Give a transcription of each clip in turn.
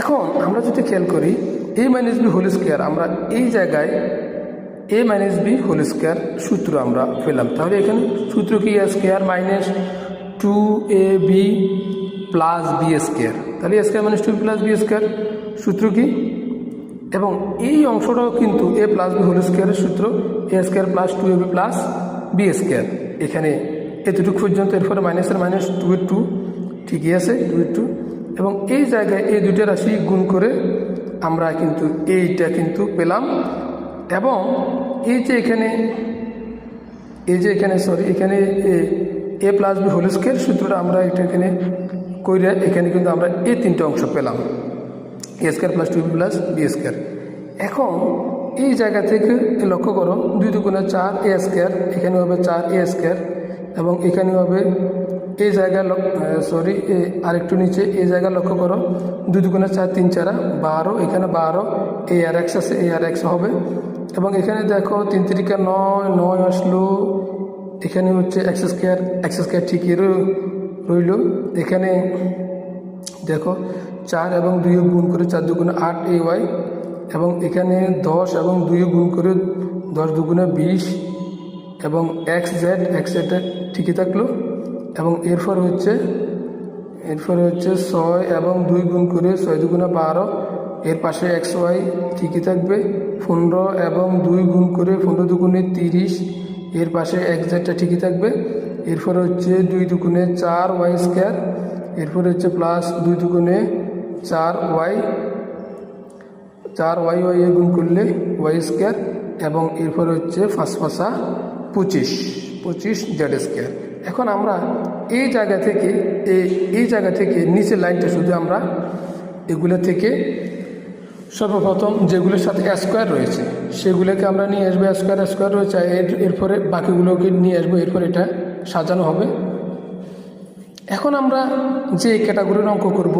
এখন আমরা যদি খেয়াল করি A minus B whole square আমরা এই জায়গায় A minus B whole square সূত্র আমরা পেলাম। তাহলে এখানে সূত্র কি square minus two A B plus B square তাহলে square minus two plus B square সূত্র কি? এবং এই অংশটাও কিন্তু এ প্লাস বি হোল স্কোয়ারের সূত্র A square plus two A B plus B square এখানে এতটুকু পর্যন্ত এরপরে মাইনাসের মাইনাস টু এর টু ঠিকই আছে টু এর টু এবং এই জায়গায় এই দুটো রাশি গুণ করে আমরা কিন্তু এইটা কিন্তু পেলাম। এবং এই যে এখানে, এই যে এখানে সরি এখানে A plus B whole square সূত্রটা আমরা এটা এখানে কইরা এখানে কিন্তু আমরা এই তিনটে অংশ পেলাম। A square plus two plus B square এখন এই জায়গা থেকে লক্ষ্য করো, দুই দুগুণে চার এ স্কোয়ার এখানে হবে চার এ স্কোয়ার এবং এখানে হবে এই জায়গায় সরি আরেকটু নিচে এই জায়গা লক্ষ্য করো। দুই দুগুণে চার, তিন চারা, বারো, এখানে বারো, এ আর এক্স আছে, এ আর এক্স হবে। এবং এখানে দেখো, তিন তিরিকা নয় নয় আসলো। এখানে হচ্ছে এক্স স্কোয়ার এক্স স্কোয়ার ঠিকই রই- রইল। এখানে দেখো, চার এবং দুই গুণ করে চার দুগুণে আট, এ, ওয়াই। এবং এখানে দশ এবং দুই গুণ করে দশ দুগুণে বিশ। এবং এক্স, জেড এক্স জেড ঠিকই থাকল। এবং এরপর হচ্ছে, এরপরে হচ্ছে ছয় এবং দুই গুণ করে ছয় দুগুণে বারো। এর পাশে এক্স ওয়াই ঠিকই থাকবে। পনেরো এবং দুই গুণ করে পনেরো দুগুণে তিরিশ। এর পাশে এক্স জেডটা ঠিকই থাকবে। এরপরে হচ্ছে দুই দুগুণে চার ওয়াই স্কোয়ার। এরপরে হচ্ছে প্লাস দুই দুগুণে চার ওয়াই। চার ওয়াই ওয়াই এ গুণ করলে ওয়াই স্কোয়ার এবং এরপরে হচ্ছে ফাঁস ফাঁসা পঁচিশ। পঁচিশ জেড স্কোয়ার। এখন আমরা এই জায়গা থেকে, এই এই জায়গা থেকে নিচের লাইনটা শুধু আমরা এগুলো থেকে সর্বপ্রথম যেগুলোর সাথে স্কোয়ার রয়েছে, সেগুলোকে আমরা নিয়ে আসব স্কোয়ার স্কোয়ার রয়েছে এর, এরপরে বাকিগুলোকে নিয়ে আসব, এরপর এটা সাজানো হবে। এখন আমরা যে ক্যাটাগরির অঙ্ক করব,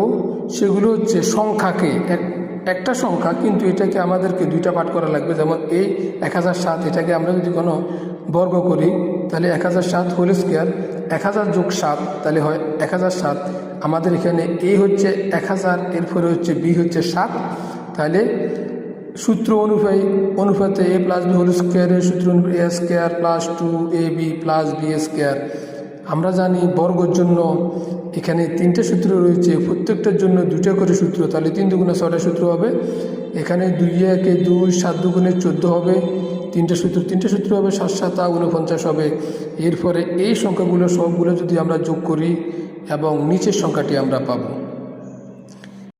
সেগুলো হচ্ছে সংখ্যাকে, এক, একটা সংখ্যা কিন্তু এটাকে আমাদেরকে দুইটা পাঠ করা লাগবে, যেমন এই এক হাজার সাত, এটাকে আমরা যদি কোনো বর্গ করি, তাহলে এক হাজার সাত হোল স্কোয়ার এক হাজার যোগ সাত, তাহলে হয় এক হাজার সাত। আমাদের এখানে এ হচ্ছে এক হাজার, এরপরে হচ্ছে বি হচ্ছে সাত। তাহলে সূত্র অনুযায়ী, অনুপাতে এ প্লাস বি হোল স্কোয়ারের সূত্র অনুযায়ী A square plus two A B plus B square আমরা জানি বর্গর জন্য এখানে তিনটে সূত্র রয়েছে, প্রত্যেকটার জন্য দুটা করে সূত্র, তাহলে তিন দুগুণে ছটা সূত্র হবে। এখানে দুই একে দুই, সাত দুগুণে চোদ্দ হবে। তিনটে সূত্র তিনটে সূত্র হবে, সাত সাত উনপঞ্চাশ হবে। এরপরে এই সংখ্যাগুলো সবগুলো যদি আমরা যোগ করি, এবং নিচের সংখ্যাটি আমরা পাবো।